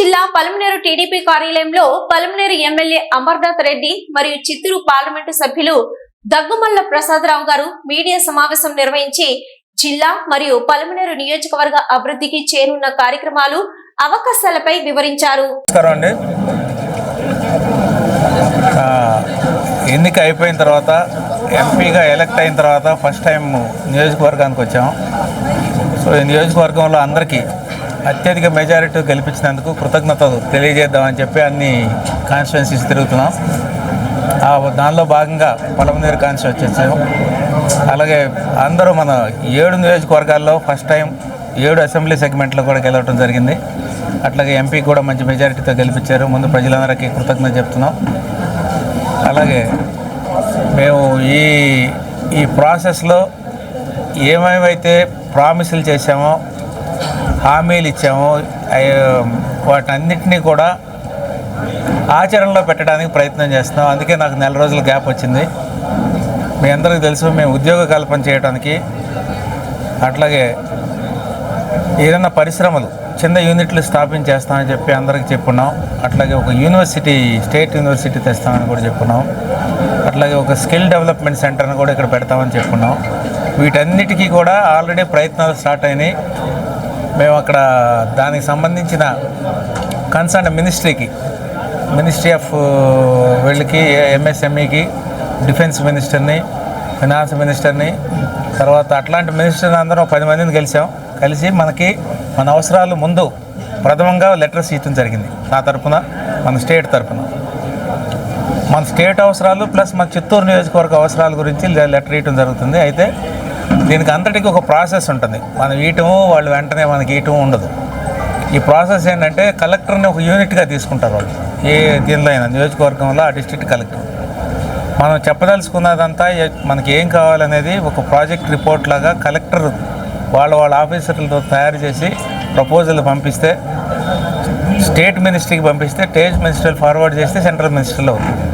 జిల్లా పలమనేరు టీడీపీ కార్యాలయంలో పలమనేరు ఎమ్మెల్యే అమర్నాథ్ రెడ్డి మరియు చిత్తూరు పార్లమెంటు సభ్యులు దగ్గుమల్ల ప్రసాదరావు గారు మీడియా సమావేశం నిర్వహించి జిల్లా మరియు పలమనేరు నియోజకవర్గ అభివృద్ధికి చేరున్న కార్యక్రమాలు అవకాశాలపై వివరించారు. ఎన్నిక అయిపోయిన తర్వాత ఎంపీగా ఎలక్ట్ అయిన తర్వాత ఫస్ట్ టైం నియోజకవర్గానికి వచ్చాం. సో ఈ నియోజకవర్గంలో అందరికీ అత్యధిక మెజారిటీ గెలిపించినందుకు కృతజ్ఞత తెలియజేద్దామని చెప్పి అన్ని కాన్స్టిట్యున్సీస్ తిరుగుతున్నాం. ఆ దానిలో భాగంగా పొలమనేరు కాన్స్టిట్యూన్సీ వచ్చాం అలాగే అందరూ మన ఏడు నియోజకవర్గాల్లో ఫస్ట్ టైం ఏడు అసెంబ్లీ సెగ్మెంట్లో కూడా గెలవడం జరిగింది. అట్లాగే ఎంపీ కూడా మంచి మెజారిటీతో గెలిపించారు. ముందు ప్రజలందరికీ కృతజ్ఞత చెప్తున్నాం. అలాగే మేము ఈ ఈ ప్రాసెస్లో ఏమేమైతే ప్రామిసులు చేశామో హామీలు ఇచ్చామో. వాటన్నిటినీ కూడా ఆచరణలో పెట్టడానికి ప్రయత్నం చేస్తున్నాం. అందుకే నాకు నెల రోజుల గ్యాప్ వచ్చింది. మీ అందరికీ తెలుసు మేము ఉద్యోగ కల్పన చేయడానికి అట్లాగే ఏదైనా పరిశ్రమలు చిన్న యూనిట్లు స్థాపించేస్తామని చెప్పి అందరికీ చెప్పున్నాం. అట్లాగే ఒక యూనివర్సిటీ స్టేట్ యూనివర్సిటీ తెస్తామని కూడా చెప్పున్నాం. అట్లాగే ఒక స్కిల్ డెవలప్మెంట్ సెంటర్ని కూడా ఇక్కడ పెడతామని చెప్పున్నాం. వీటన్నిటికీ కూడా ఆల్రెడీ ప్రయత్నాలు స్టార్ట్ అయినాయి. మేము అక్కడ దానికి సంబంధించిన కన్సర్న్ మినిస్ట్రీకి మినిస్ట్రీ ఆఫ్ వీళ్ళకి ఎంఎస్ఎంఈకి డిఫెన్స్ మినిస్టర్ని ఫినాన్స్ మినిస్టర్ని తర్వాత అట్లాంటి మినిస్టర్ని అందరం పది మందిని కలిసాం. కలిసి మనకి మన అవసరాలు ముందు ప్రథమంగా లెటర్స్ ఇవ్వడం జరిగింది నా తరపున మన స్టేట్ తరపున. మన స్టేట్ అవసరాలు ప్లస్ మన చిత్తూరు నియోజకవర్గ అవసరాల గురించి లెటర్ ఇవ్వడం జరుగుతుంది. అయితే దీనికి అంతటికి ఒక ప్రాసెస్ ఉంటుంది. మనం ఇయటము వాళ్ళు వెంటనే మనకి ఇయటం ఉండదు. ఈ ప్రాసెస్ ఏంటంటే కలెక్టర్ని ఒక యూనిట్గా తీసుకుంటారు వాళ్ళు. ఏ దీనిలో అయినా నియోజకవర్గంలో ఆ డిస్ట్రిక్ట్ కలెక్టర్. మనం చెప్పదలుచుకున్నదంతా మనకి ఏం కావాలనేది ఒక ప్రాజెక్ట్ రిపోర్ట్ లాగా కలెక్టర్ వాళ్ళ వాళ్ళ ఆఫీసర్లతో తయారు చేసి ప్రపోజల్ పంపిస్తే స్టేట్ మినిస్ట్రీకి పంపిస్తే స్టేట్ మినిస్టర్ ఫార్వర్డ్ చేస్తే సెంట్రల్ మినిస్టర్లో అవుతుంది.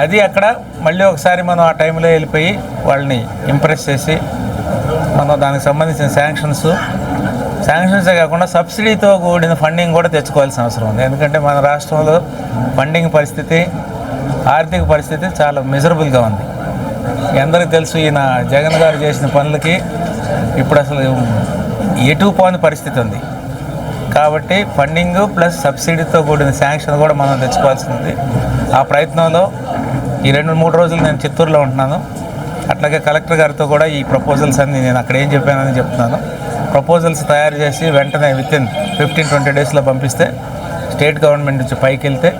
అది అక్కడ మళ్ళీ ఒకసారి మనం ఆ టైంలో వెళ్ళిపోయి వాళ్ళని ఇంప్రెస్ చేసి మనం దానికి సంబంధించిన శాంక్షన్స్ శాంక్షన్సే కాకుండా సబ్సిడీతో కూడిన ఫండింగ్ కూడా తెచ్చుకోవాల్సిన అవసరం ఉంది. ఎందుకంటే మన రాష్ట్రంలో ఫండింగ్ పరిస్థితి ఆర్థిక పరిస్థితి చాలా మిజరబుల్గా ఉంది. ఎందరికి అందరికీ తెలుసు ఈయన జగన్ గారు చేసిన పనులకి ఇప్పుడు అసలు ఎటు పోని పరిస్థితి ఉంది. కాబట్టి ఫండింగ్ ప్లస్ సబ్సిడీతో కూడిన శాంక్షన్ కూడా మనం తెచ్చుకోవాల్సి ఉంది. ఆ ప్రయత్నంలో ఈ రెండు మూడు రోజులు నేను చిత్తూరులో ఉంటున్నాను. అట్లాగే కలెక్టర్ గారితో కూడా ఈ ప్రపోజల్స్ అన్ని నేను అక్కడ ఏం చెప్పానని చెప్తున్నాను. ప్రపోజల్స్ తయారు చేసి వెంటనే విత్ ఇన్ ఫిఫ్టీన్ ట్వంటీ డేస్లో పంపిస్తే స్టేట్ గవర్నమెంట్ నుంచి పైకి వెళ్తే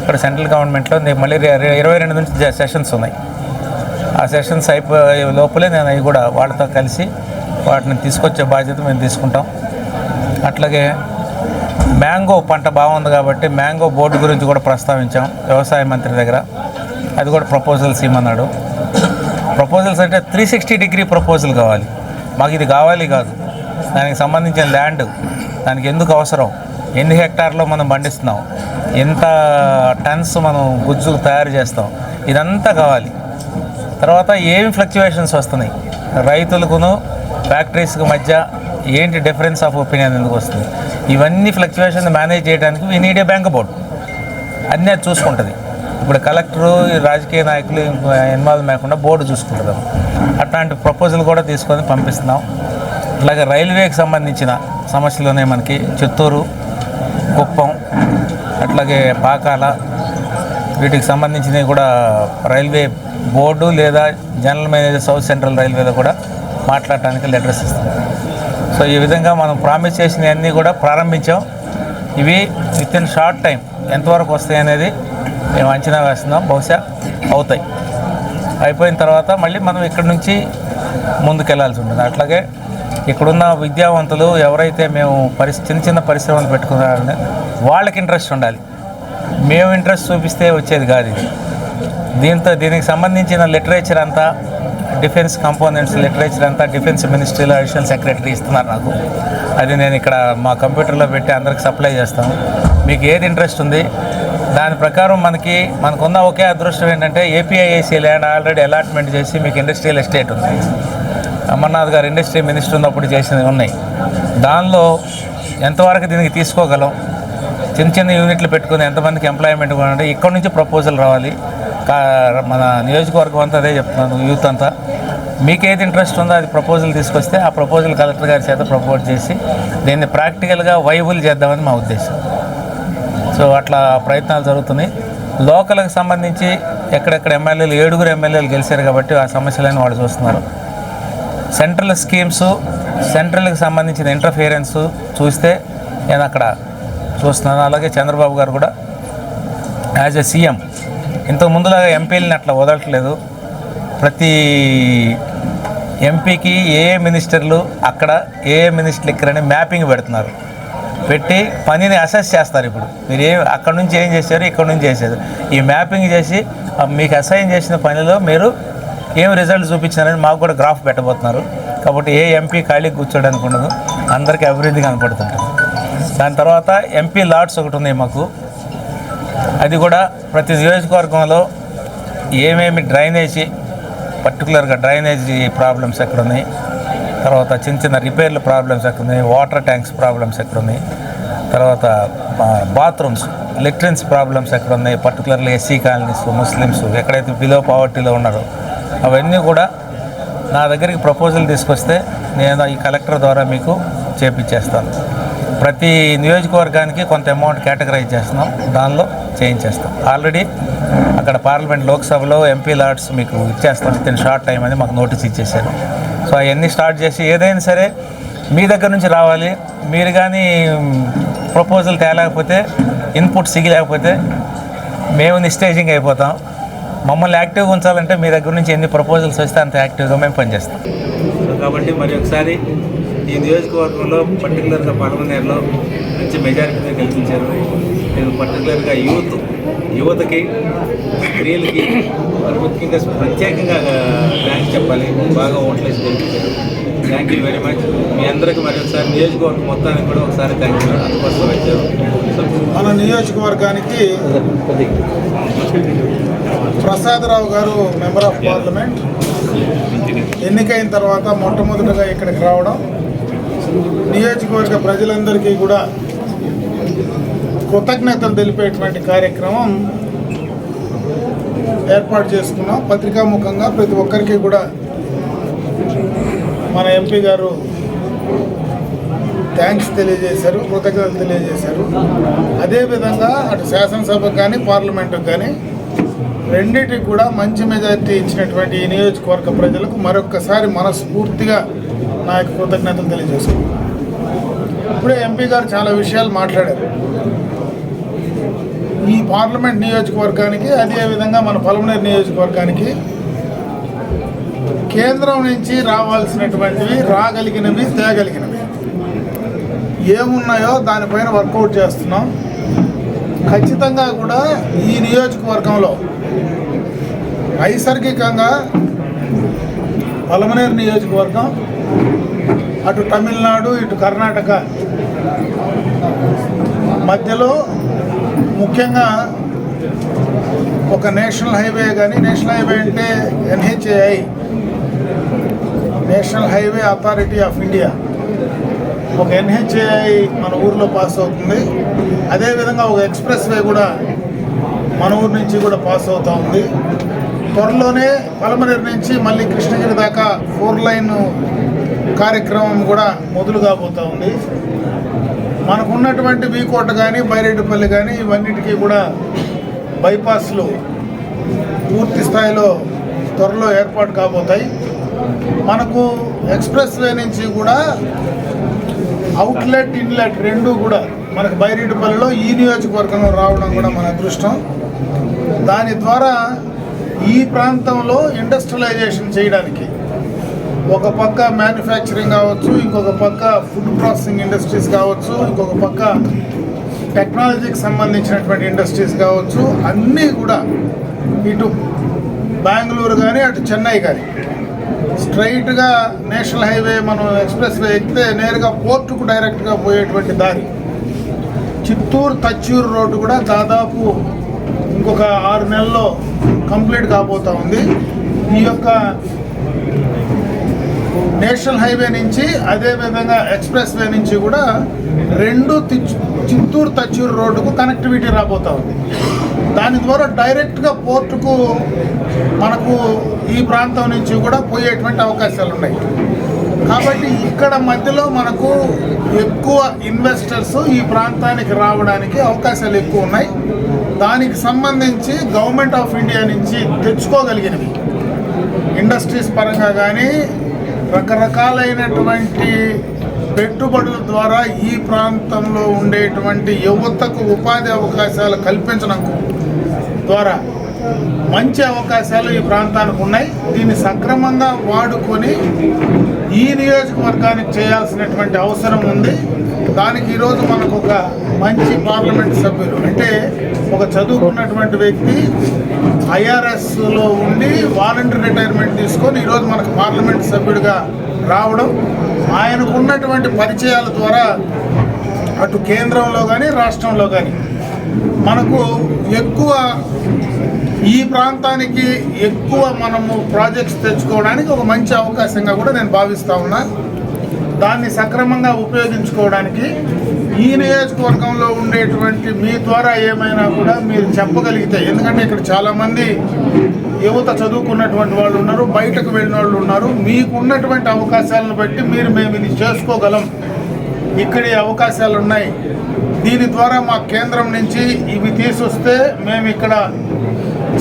ఇక్కడ సెంట్రల్ గవర్నమెంట్లో నేను మళ్ళీ ఇరవై రెండు నుంచి సెషన్స్ ఉన్నాయి. ఆ సెషన్స్ అయిపోయే లోపలే నేను అవి కూడా వాళ్ళతో కలిసి వాటిని తీసుకొచ్చే బాధ్యత మేము తీసుకుంటాం. అట్లాగే మ్యాంగో పంట బాగుంది కాబట్టి మ్యాంగో బోర్డు గురించి కూడా ప్రస్తావించాం వ్యవసాయ మంత్రి దగ్గర. అది కూడా ప్రపోజల్స్ ఇమ్మన్నాడు ప్రపోజల్స్ అంటే త్రీ సిక్స్టీ డిగ్రీ ప్రపోజల్ కావాలి. మాకు ఇది కావాలి కాదు. దానికి సంబంధించిన ల్యాండ్ దానికి ఎందుకు అవసరం? ఎన్ని హెక్టార్లో మనం పండిస్తున్నాం? ఎంత టన్స్ మనం గుజ్జు తయారు చేస్తాం? ఇదంతా కావాలి. తర్వాత ఏమి ఫ్లక్చువేషన్స్ వస్తున్నాయి? రైతులకును ఫ్యాక్టరీస్కి మధ్య ఏంటి డిఫరెన్స్ ఆఫ్ ఒపీనియన్ ఎందుకు వస్తుంది? ఇవన్నీ ఫ్లక్చువేషన్ మేనేజ్ చేయడానికి we need a bank board అన్నీ అది చూసుకుంటుంది. ఇప్పుడు కలెక్టరు రాజకీయ నాయకులు ఇన్వాల్వ్ లేకుండా బోర్డు చూసుకుంటాం అట్లాంటి ప్రపోజల్ కూడా తీసుకొని పంపిస్తున్నాం. అలాగే రైల్వేకి సంబంధించిన సమస్యలునే మనకి చిత్తూరు కుప్పం అట్లాగే పాకాల వీటికి సంబంధించినవి కూడా రైల్వే బోర్డు లేదా జనరల్ మేనేజర్ సౌత్ సెంట్రల్ రైల్వేలో కూడా మాట్లాడటానికి లెటర్స్ ఇస్తాం సో ఈ విధంగా మనం ప్రామిస్ చేసినవన్నీ కూడా ప్రారంభించాం. ఇవి విత్ ఇన్ షార్ట్ టైం ఎంతవరకు వస్తాయి అనేది మేము అంచనా వేస్తున్నాం. బహుశా అవుతాయి. అయిపోయిన తర్వాత మళ్ళీ మనం ఇక్కడ నుంచి ముందుకెళ్ళాల్సి ఉంటుంది. అట్లాగే ఇక్కడున్న విద్యావంతులు ఎవరైతే మేము పరిస్ చిన్న చిన్న పరిశ్రమలు పెట్టుకున్నారని వాళ్ళకి ఇంట్రెస్ట్ ఉండాలి. మేము ఇంట్రెస్ట్ చూపిస్తే వచ్చేది కాదు ఇది. దీంతో దీనికి సంబంధించిన లిటరేచర్ అంతా డిఫెన్స్ కాంపోనెంట్స్ లిటరేచర్ అంతా డిఫెన్స్ మినిస్ట్రీలో అడిషనల్ సెక్రటరీ ఇస్తున్నారు నాకు. అది నేను ఇక్కడ మా కంప్యూటర్లో పెట్టి అందరికి సప్లై చేస్తాను. మీకు ఏది ఇంట్రెస్ట్ ఉంది? దాని ప్రకారం మనకి మనకున్న ఒకే అదృష్టం ఏంటంటే ఏపీఐఏసీ ల్యాండ్ ఆల్రెడీ అలాట్మెంట్ చేసి మీకు ఇండస్ట్రియల్ ఎస్టేట్ ఉంది. అమర్నాథ్ గారు ఇండస్ట్రీ మినిస్టర్ ఉన్నప్పుడు చేసినవి ఉన్నాయి. దానిలో ఎంతవరకు దీనికి తీసుకోగలం? చిన్న చిన్న యూనిట్లు పెట్టుకుని ఎంతమందికి ఎంప్లాయ్మెంట్ అంటే ఇక్కడ నుంచి ప్రపోజల్ రావాలి. మన నియోజకవర్గం అంతా అదే చెప్తున్నాను యూత్ అంతా. మీకు ఏది ఇంట్రెస్ట్ ఉందో అది ప్రపోజల్ తీసుకొస్తే ఆ ప్రపోజల్ కలెక్టర్ గారి చేత ప్రపోజ్ చేసి దీన్ని ప్రాక్టికల్గా వైబుల్ చేద్దామని మా ఉద్దేశం. సో అట్లా ప్రయత్నాలు జరుగుతున్నాయి. లోకల్కి సంబంధించి ఎక్కడెక్కడ ఎమ్మెల్యేలు ఏడుగురు ఎమ్మెల్యేలు గెలిచారు కాబట్టి ఆ సమస్యలను వాళ్ళు చూస్తున్నారు. సెంట్రల్ స్కీమ్స్ సెంట్రల్కి సంబంధించిన ఇంటర్ఫియరెన్స్ చూస్తే నేను అక్కడ చూస్తున్నాను. అలాగే చంద్రబాబు గారు కూడా యాజ్ ఎ సీఎం ఇంతకు ముందులాగా ఎంపీలని అట్లా వదలట్లేదు. ప్రతి ఎంపీకి ఏ ఏ మినిస్టర్లు అక్కడ ఏ ఏ మినిస్టర్లు ఇక్కడని మ్యాపింగ్ పెడుతున్నారు. పెట్టి పనిని అసెస్ చేస్తారు ఇప్పుడు. మీరు ఏం అక్కడ నుంచి ఏం చేశారు ఇక్కడ నుంచి చేశారు. ఈ మ్యాపింగ్ చేసి మీకు అసైన్ చేసిన పనిలో మీరు ఏం రిజల్ట్ చూపించారని మాకు కూడా గ్రాఫ్ పెట్టబోతున్నారు. కాబట్టి ఏ ఎంపీ ఖాళీ కూర్చోడానికి ఉండదు. అందరికీ అభివృద్ధి కనపడుతుంటుంది. దాని తర్వాత ఎంపీ లాట్స్ ఒకటి ఉన్నాయి మాకు. అది కూడా ప్రతి నియోజకవర్గంలో ఏమేమి డ్రైనేజీ పర్టికులర్గా డ్రైనేజీ ప్రాబ్లమ్స్ ఎక్కడ ఉన్నాయి తర్వాత చిన్న చిన్న రిపేర్ల ప్రాబ్లమ్స్ ఎక్కడ ఉన్నాయి వాటర్ ట్యాంక్స్ ప్రాబ్లమ్స్ ఎక్కడ ఉన్నాయి తర్వాత బాత్రూమ్స్ లెట్రిన్స్ ప్రాబ్లమ్స్ ఎక్కడ ఉన్నాయి పర్టికులర్లీ ఎస్సీ కాలనీస్ ముస్లిమ్స్ ఎక్కడైతే బిలో పావర్టీలో ఉన్నారో అవన్నీ కూడా నా దగ్గరికి ప్రపోజల్ తీసుకొస్తే నేను ఈ కలెక్టర్ ద్వారా మీకు చేపించేస్తాను. ప్రతి నియోజకవర్గానికి కొంత అమౌంట్ కేటగరైజ్ చేస్తున్నాం. దానిలో చేయించేస్తాం ఆల్రెడీ అక్కడ పార్లమెంట్ లోక్సభలో ఎంపీ లాట్స్ మీకు ఇచ్చేస్తాం విత్ ఇన్ షార్ట్ టైం అని మాకు నోటీస్ ఇచ్చేసారు సో అవన్నీ స్టార్ట్ చేసి ఏదైనా సరే మీ దగ్గర నుంచి రావాలి. మీరు కానీ ప్రపోజల్ తేలేకపోతే ఇన్పుట్ సిగిలేకపోతే మేము నిస్టేజింగ్ అయిపోతాం. మమ్మల్ని యాక్టివ్గా ఉంచాలంటే మీ దగ్గర నుంచి ఎన్ని ప్రపోజల్స్ వస్తే అంత యాక్టివ్గా మేము పనిచేస్తాం. సో కాబట్టి మరి ఒకసారి ఈ నియోజకవర్గంలో పర్టికులర్గా పడమనేరులో మంచి మెజారిటీతో కల్పించారు నేను పర్టికులర్గా యూత్ యువతకి స్త్రీలకి మరి ముఖ్యంగా ప్రత్యేకంగా థ్యాంక్స్ చెప్పాలి. బాగా ఓట్లేసి గెలిపించారు. థ్యాంక్ యూ వెరీ మచ్ మీ అందరికీ మరి ఒకసారి నియోజకవర్గం మొత్తానికి కూడా ఒకసారి థ్యాంక్ యూ అందుకోసం వచ్చారు. మన నియోజకవర్గానికి ప్రసాదరావు గారు మెంబర్ ఆఫ్ పార్లమెంట్. ఎన్నికైన తర్వాత మొట్టమొదటిగా ఇక్కడికి రావడం. నియోజకవర్గ ప్రజలందరికీ కూడా కృతజ్ఞతలు తెలిపేటువంటి కార్యక్రమం ఏర్పాటు చేసుకున్నాం. పత్రికాముఖంగా ప్రతి ఒక్కరికి కూడా మన ఎంపీ గారు థ్యాంక్స్ తెలియజేశారు కృతజ్ఞతలు తెలియజేశారు. అదేవిధంగా అటు శాసనసభకు కానీ పార్లమెంటుకు కానీ రెండింటికి కూడా మంచి మెజారిటీ ఇచ్చినటువంటి ఈ నియోజకవర్గ ప్రజలకు మరొక్కసారి మనస్ఫూర్తిగా నా యొక్క కృతజ్ఞతలు తెలియజేసుకున్నాను ఇప్పుడే ఎంపీ గారు చాలా విషయాలు మాట్లాడారు. ఈ పార్లమెంట్ నియోజకవర్గానికి అదేవిధంగా మన పలమనేరు నియోజకవర్గానికి కేంద్రం నుంచి రావాల్సినటువంటివి రాగలిగినవి తేగలిగినవి. ఏమున్నాయో దానిపైన వర్కౌట్ చేస్తున్నాం. ఖచ్చితంగా కూడా ఈ నియోజకవర్గంలో నైసర్గికంగా పలమనేరు నియోజకవర్గం అటు తమిళనాడు ఇటు కర్ణాటక మధ్యలో ముఖ్యంగా ఒక నేషనల్ హైవే కానీ నేషనల్ హైవే అంటే NHAI national highway authority of India. ఒక ఎన్హెచ్ఏఐ మన ఊర్లో పాస్ అవుతుంది. అదేవిధంగా ఒక ఎక్స్ప్రెస్ వే కూడా మన ఊరు నుంచి కూడా పాస్ అవుతూ ఉంది. త్వరలోనే పలమనేరు నుంచి మళ్ళీ కృష్ణగిరి దాకా ఫోర్ లైన్ కార్యక్రమం కూడా మొదలు కాబోతూ ఉంది. మనకున్నటువంటి వీకోట కానీ బైరెడ్డిపల్లి కానీ ఇవన్నిటికీ కూడా బైపాస్లు పూర్తి స్థాయిలో త్వరలో ఏర్పాటు కాబోతాయి. మనకు ఎక్స్ప్రెస్ వే నుంచి కూడా అవుట్లెట్ ఇన్లెట్ రెండు కూడా మనకు బైరెడ్డిపల్లిలో ఈ నియోజకవర్గంలో రావడం కూడా మన అదృష్టం. దాని ద్వారా ఈ ప్రాంతంలో ఇండస్ట్రియలైజేషన్ చేయడానికి ఒక పక్క మ్యానుఫ్యాక్చరింగ్ కావచ్చు ఇంకొక పక్క ఫుడ్ ప్రాసెసింగ్ ఇండస్ట్రీస్ కావచ్చు ఇంకొక పక్క టెక్నాలజీకి సంబంధించినటువంటి ఇండస్ట్రీస్ కావచ్చు అన్నీ కూడా ఇటు బెంగళూరు కానీ అటు చెన్నై కానీ స్ట్రైట్గా నేషనల్ హైవే మనం ఎక్స్ప్రెస్లో ఎక్కితే నేరుగా పోర్టుకు డైరెక్ట్గా పోయేటువంటి దారి. చిత్తూరు తచ్చూరు రోడ్డు కూడా దాదాపు ఇంకొక ఆరు నెలల్లో కంప్లీట్ కాబోతూ ఉంది. ఈ యొక్క నేషనల్ హైవే నుంచి అదేవిధంగా ఎక్స్ప్రెస్ వే నుంచి కూడా రెండు తిచ్చు- చిత్తూరు తచ్చూరు రోడ్డుకు కనెక్టివిటీ రాబోతా ఉంది. దాని ద్వారా డైరెక్ట్గా పోర్టుకు మనకు ఈ ప్రాంతం నుంచి కూడా పోయేటువంటి అవకాశాలు ఉన్నాయి కాబట్టి ఇక్కడ మధ్యలో మనకు ఎక్కువ ఇన్వెస్టర్స్ ఈ ప్రాంతానికి రావడానికి అవకాశాలు ఎక్కువ ఉన్నాయి. దానికి సంబంధించి గవర్నమెంట్ ఆఫ్ ఇండియా నుంచి తెచ్చుకోగలిగినవి. ఇండస్ట్రీస్ పరంగా కానీ రకరకాలైనటువంటి పెట్టుబడుల ద్వారా ఈ ప్రాంతంలో ఉండేటువంటి యువతకు ఉపాధి అవకాశాలు కల్పించడం ద్వారా మంచి అవకాశాలు ఈ ప్రాంతానికి ఉన్నాయి. దీన్ని సక్రమంగా వాడుకొని ఈ నియోజకవర్గానికి చేయాల్సినటువంటి అవసరం ఉంది. దానికి ఈరోజు మనకు ఒక మంచి పార్లమెంట్ సభ్యులు అంటే ఒక చదువుకున్నటువంటి వ్యక్తి ఐఆర్ఎస్లో ఉండి వాలంటీర్ రిటైర్మెంట్ తీసుకొని ఈరోజు మనకు పార్లమెంట్ సభ్యుడిగా రావడం ఆయనకు ఉన్నటువంటి పరిచయాల ద్వారా అటు కేంద్రంలో కానీ రాష్ట్రంలో కానీ మనకు ఎక్కువ ఈ ప్రాంతానికి ఎక్కువ మనము ప్రాజెక్ట్స్ తెచ్చుకోవడానికి ఒక మంచి అవకాశంగా కూడా నేను భావిస్తూ ఉన్నా. దాన్ని సక్రమంగా ఉపయోగించుకోవడానికి ఈ నియోజకవర్గంలో ఉండేటువంటి మీ ద్వారా ఏమైనా కూడా మీరు చెప్పగలిగితే ఎందుకంటే ఇక్కడ చాలామంది యువత చదువుకున్నటువంటి వాళ్ళు ఉన్నారు బయటకు వెళ్ళిన వాళ్ళు ఉన్నారు. మీకు ఉన్నటువంటి అవకాశాలను బట్టి మీరు మేము ఇది చేసుకోగలం. ఇక్కడ అవకాశాలు ఉన్నాయి దీని ద్వారా మా కేంద్రం నుంచి ఇవి తీసుకొస్తే మేము ఇక్కడ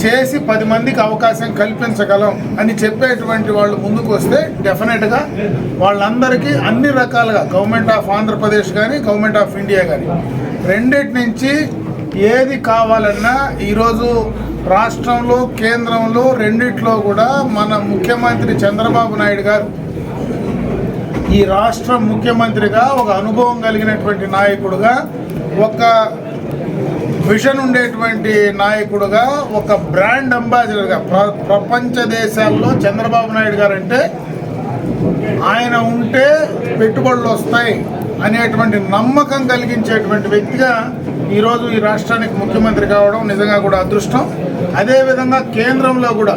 చేసి పది మందికి అవకాశం కల్పించగలం అని చెప్పేటువంటి వాళ్ళు ముందుకు వస్తే డెఫినెట్గా వాళ్ళందరికీ అన్ని రకాలుగా గవర్నమెంట్ ఆఫ్ ఆంధ్రప్రదేశ్ కానీ గవర్నమెంట్ ఆఫ్ ఇండియా కానీ రెండిటి నుంచి ఏది కావాలన్నా ఈరోజు రాష్ట్రంలో కేంద్రంలో రెండిట్లో కూడా మన ముఖ్యమంత్రి చంద్రబాబు నాయుడు గారు ఈ రాష్ట్ర ముఖ్యమంత్రిగా ఒక అనుభవం కలిగినటువంటి నాయకుడుగా ఒక విషన్ ఉండేటువంటి నాయకుడుగా ఒక బ్రాండ్ అంబాసిడర్గా ప్ర ప్రపంచ దేశాల్లో చంద్రబాబు నాయుడు గారు అంటే ఆయన ఉంటే పెట్టుబడులు వస్తాయి అనేటువంటి నమ్మకం కలిగించేటువంటి వ్యక్తిగా ఈరోజు ఈ రాష్ట్రానికి ముఖ్యమంత్రి కావడం నిజంగా కూడా అదృష్టం. అదేవిధంగా కేంద్రంలో కూడా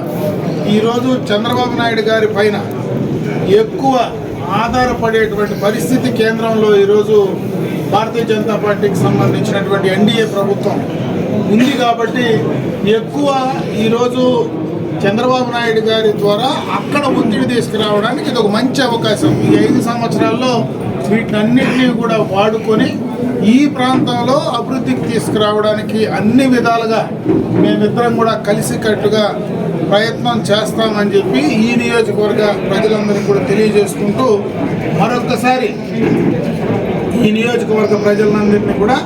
ఈరోజు చంద్రబాబు నాయుడు గారి పైన ఎక్కువ ఆధారపడేటువంటి పరిస్థితి కేంద్రంలో ఈరోజు భారతీయ జనతా పార్టీకి సంబంధించినటువంటి ఎన్డీఏ ప్రభుత్వం ఉంది కాబట్టి ఎక్కువ ఈరోజు చంద్రబాబు నాయుడు గారి ద్వారా అక్కడ ఒత్తిడి తీసుకురావడానికి ఇది ఒక మంచి అవకాశం. ఈ ఐదు సంవత్సరాల్లో వీటినన్నింటినీ కూడా వాడుకొని ఈ ప్రాంతంలో అభివృద్ధికి తీసుకురావడానికి అన్ని విధాలుగా మేమిద్దరం కూడా కలిసికట్టుగా ప్రయత్నం చేస్తామని చెప్పి ఈ నియోజకవర్గ ప్రజలందరికీ కూడా తెలియజేసుకుంటూ మరొక్కసారి ఈ నియోజకవర్గ ప్రజలందరినీ కూడా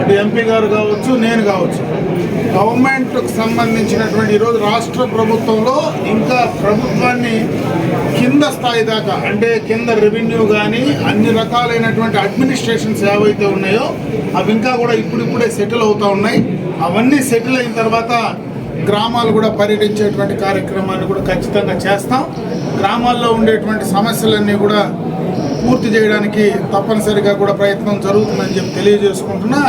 అటు ఎంపీ గారు కావచ్చు నేను కావచ్చు. గవర్నమెంట్కి సంబంధించినటువంటి ఈరోజు రాష్ట్ర ప్రభుత్వంలో ఇంకా ప్రభుత్వాన్ని కింద స్థాయి దాకా అంటే కింద రెవెన్యూ కానీ అన్ని రకాలైనటువంటి అడ్మినిస్ట్రేషన్స్ ఏవైతే ఉన్నాయో అవి ఇంకా కూడా ఇప్పుడిప్పుడే సెటిల్ అవుతూ ఉన్నాయి. అవన్నీ సెటిల్ అయిన తర్వాత గ్రామాలు కూడా పర్యటించేటువంటి కార్యక్రమాన్ని కూడా ఖచ్చితంగా చేస్తాం. గ్రామాల్లో ఉండేటువంటి సమస్యలన్నీ కూడా పూర్తి చేయడానికి తప్పనిసరిగా కూడా ప్రయత్నం జరుగుతుందని చెప్పి తెలియజేసుకుంటున్నా.